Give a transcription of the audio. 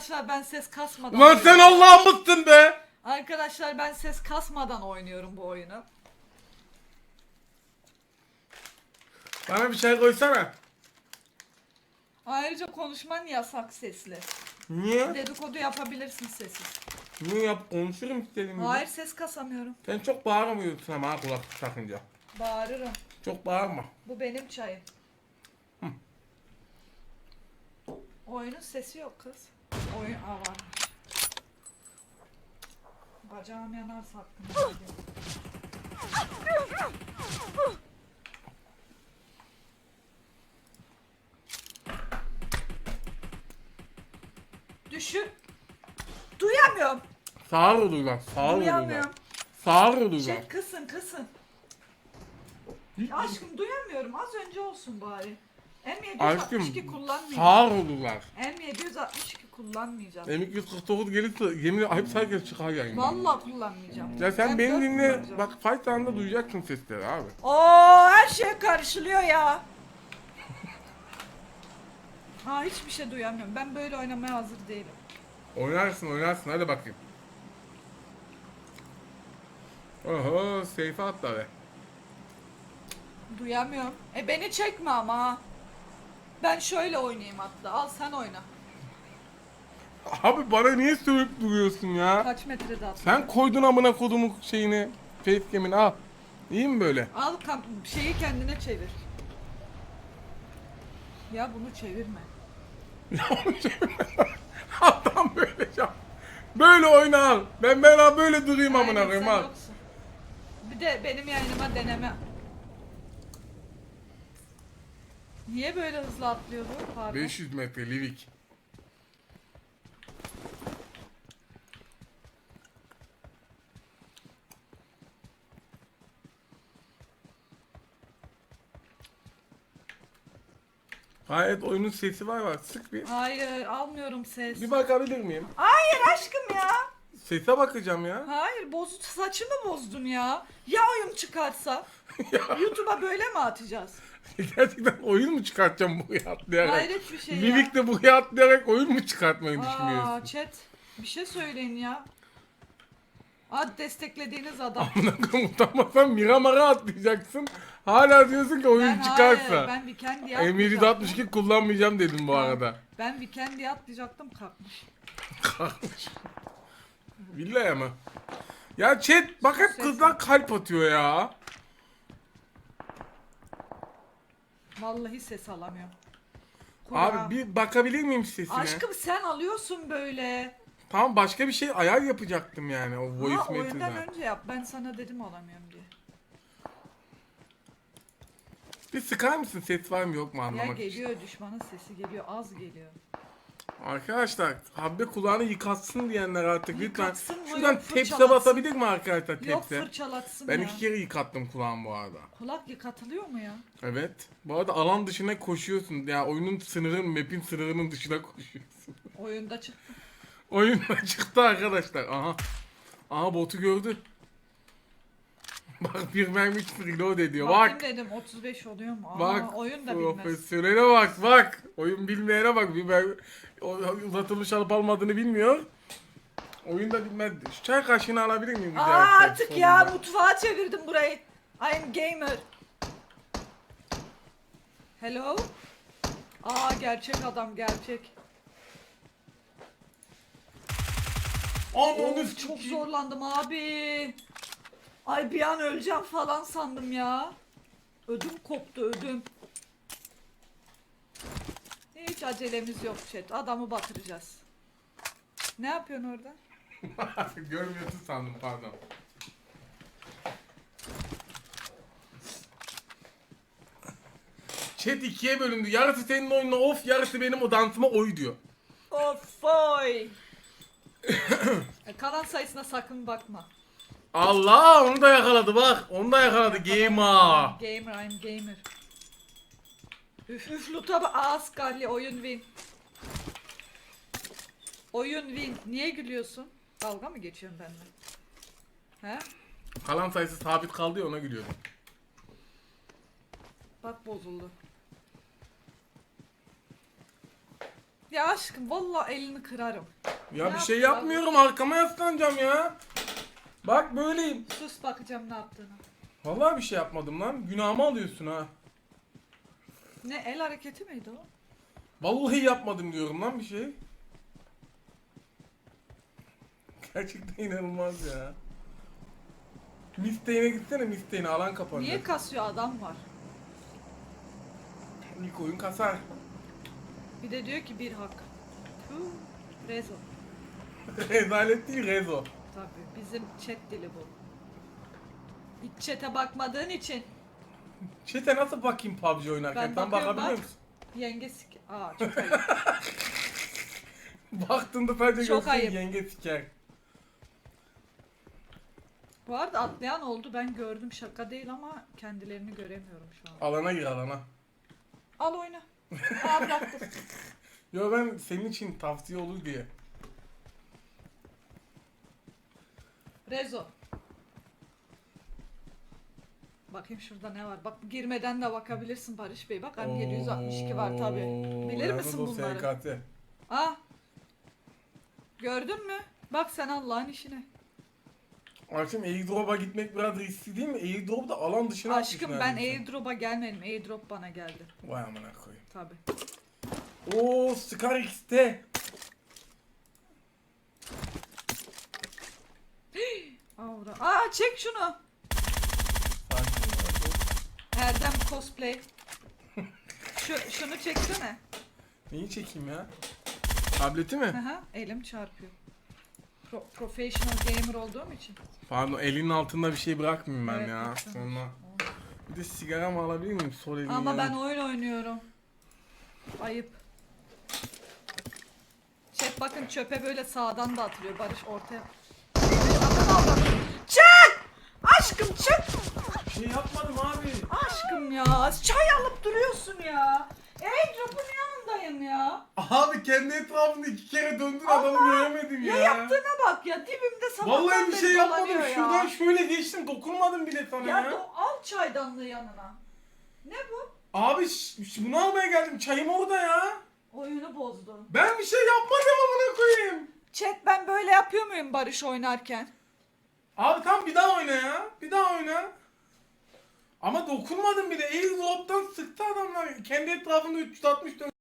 Arkadaşlar ben ses kasmadan Ulan sen oynuyorum. Allah'ın mısın be? Arkadaşlar ben ses kasmadan oynuyorum bu oyunu. Bana bir çay koysana. Ayrıca konuşman yasak sesli. Niye? Dedikodu yapabilirsin sessiz. Niye yap konuşurum istediğim gibi. Hayır ses kasamıyorum. Sen çok bağırmıyorsun ama ha kulaklık takınca. Bağırırım. Çok bağırma. Bu benim çayım. Oyunun sesi yok kız. Oyun Aa, varmış. Bacağım yanarsa hakkında. Düşün. Duyamıyorum. Sağır olurlar. Sağır olurlar. Duyamıyorum. Sağır olurlar. Şey kısın kısın. Aşkım duyamıyorum. Az önce olsun bari. Aşkım M762 kullanmayacağım. sağır olurlar. M762 kullanmayacağım. M249 gelirse yemin hep herkes çıkar yayından. Vallahi kullanmayacağım. Ya sen M4 beni dinle. kullanacağım. Bak fight anında duyacaksın sesleri abi. Oo her şey karışılıyor ya. Ha hiçbir şey duyamıyorum. Ben böyle oynamaya hazır değilim. Oynarsın oynarsın hadi bakayım. Oho seyfe atla be. Duyamıyorum. E beni çekme ama. Ben şöyle oynayayım hatta. Al sen oyna. Abi bana niye sövüp duruyorsun ya? Kaç metrede at? Sen koydun amına kodumun şeyini. Facecam'ini al. İyi mi böyle? Al kam- şeyi kendine çevir. Ya bunu çevirme. Adam böyle yap. Böyle oyna al. Ben ben böyle durayım amına Aynen, koyayım sen al. yoksun. Bir de benim yayınıma deneme. Niye böyle hızlı atlıyor bu? Pardon. 500 metre Livik. Gayet oyunun sesi var var. Sık bir. Hayır almıyorum ses. Bir bakabilir miyim? Hayır aşkım ya. Sese bakacağım ya. Hayır boz saçımı bozdun ya. Ya oyun çıkarsa? YouTube'a böyle mi atacağız? Gerçekten oyun mu çıkartacağım buraya atlayarak? Hayret bir şey ya. Livik'te buraya atlayarak oyun mu çıkartmayı Aa düşünüyorsun? chat bir şey söyleyin ya. Ad desteklediğiniz adam. Amına koyayım utanmasan Miramar'a atlayacaksın. Hala diyorsun ki oyun Ben çıkarsa. hayır ben Weekend'i atlayacaktım. M762 kullanmayacağım dedim bu arada. Ben Weekend'i atlayacaktım kalkmış. Kalkmış. Villaya mı? Ya chat bak hep kızlar kalp atıyor ya. Vallahi ses alamıyorum. Kura. Abi bir bakabilir miyim sesine? Aşkım sen alıyorsun böyle. Tamam başka bir şey ayar yapacaktım yani o Ha voice oyundan meter'dan. önce yap. Ben sana dedim alamıyorum diye. Bir sıkar mısın ses var mı yok mu Ya anlamak için. geliyor düşmanın sesi geliyor az geliyor. Arkadaşlar Habbe kulağını yıkatsın diyenler artık Yıkatsın lütfen. mı, Şuradan yok, tepse fırçalatsın. basabilir mi arkadaşlar Yok tepse? fırçalatsın Ben ya. iki kere yıkattım kulağımı bu arada. Kulak yıkatılıyor mu ya? Evet. Bu arada alan dışına koşuyorsun. Ya yani oyunun sınırın, map'in sınırının dışına koşuyorsun. Oyunda çıktı. Oyundan çıktı arkadaşlar. Aha. Aha botu gördü. Bak bir mermi için reload ediyor. Bakayım Bak. dedim 35 oluyor mu? Aa, Bak. oyun da bilmez. Profesyonele bak bak. Oyun bilmeyene bak. Bir mermi o- uzatılmış alıp almadığını bilmiyor. Oyun da bilmez. Şu çay kaşığını alabilir miyim? rica Aa etsem artık ya sonunda? mutfağa çevirdim burayı. I'm gamer. Hello? Aa gerçek adam gerçek. Aman Of, çok zorlandım abi. Ay bir an öleceğim falan sandım ya. Ödüm koptu ödüm. Hiç acelemiz yok chat. Adamı batıracağız. Ne yapıyorsun orada? Görmüyorsun sandım pardon. Chat ikiye bölündü. Yarısı senin oyununa of, yarısı benim o dansıma oy diyor. Of oy. E, Kanal sayısına sakın bakma. Allah onu da yakaladı bak. Onu da yakaladı Gamer. Gamer I'm gamer. Üf üf luta bak. Aa oyun win. Oyun win. Niye gülüyorsun? Dalga mı geçiyorsun benimle? He? Kalan sayısı sabit kaldı ya ona gülüyordum. Bak bozuldu. Ya aşkım vallahi elini kırarım. Ya Ne bir şey yapmıyorum arkama yaslanacağım ya. Bak böyleyim. Sus bakacağım ne yaptığını. Vallahi bir şey yapmadım lan. Günahımı alıyorsun ha. Ne el hareketi miydi o? Vallahi yapmadım diyorum lan bir şey. Gerçekten inanılmaz ya. Misteğine gitsene misteğine alan kapanacak. Niye kasıyor adam var? İlk oyun kasar. Bir de diyor ki bir hak. Tüh, Rezo. Rezalet değil rezo. Tabii bizim chat dili bu. Hiç chat'e bakmadığın için Çete nasıl bakayım PUBG oynarken? Ben Tam bakıyorum, bakabiliyor bak. musun? yenge sik... Aa çok ayıp. Baktığında sadece Çok görsün ayıp. yenge siker. bu arada atlayan oldu ben gördüm şaka değil ama kendilerini göremiyorum şu an. Alana gir alana. Al oyna. Aa bıraktım. Yo ben senin için tavsiye olur diye. Rezo. Bakayım şurada ne var. Bak girmeden de bakabilirsin Barış Bey. Bak M762 var tabi. Bilir misin bunları? SKT. Ah. Gördün mü? Bak sen Allah'ın işine. Akşam airdrop'a gitmek biraz riskli değil mi? Airdrop da alan dışına Aşkım ben neredeyse. airdrop'a gelmedim. Airdrop bana geldi. Vay amına koyayım. Tabi. Oo Scar X'te. Avra. Aa çek şunu. Erdem cosplay. Şu, şunu çeksene. Neyi çekeyim ya? Tableti mi? Aha, elim çarpıyor. Pro- professional gamer olduğum için. Pardon elinin altında bir şey bırakmayayım ben Evet, ya. lütfen. Sonra. Bir de sigara mı alabilir miyim? Sol elimin Ama ben oyun oynuyorum. Ayıp. Chat bakın çöpe böyle sağdan da atılıyor Barış ortaya. Aşkım çık! Bir şey yapmadım abi. Aşkım ya çay alıp duruyorsun ya. Airdrop'un yanındayım ya. Abi kendi etrafında iki kere döndün adamı göremedim ya. Ya yaptığına bak ya dibimde sabahtan Vallahi bir şey yapmadım. ya. Şuradan şöyle geçtim. Dokunmadım bile sana ya. Ya, al çaydanlığı yanına. Ne bu? Abi bunu almaya geldim. Çayım orada ya. Oyunu bozdun. Ben bir şey yapmadım amına koyayım. Chat ben böyle yapıyor muyum Barış oynarken? Abi tam bir daha oyna ya. Bir daha oyna. Ama dokunmadım bile. Airdrop'tan sıktı adamlar. Kendi etrafında 360 dön.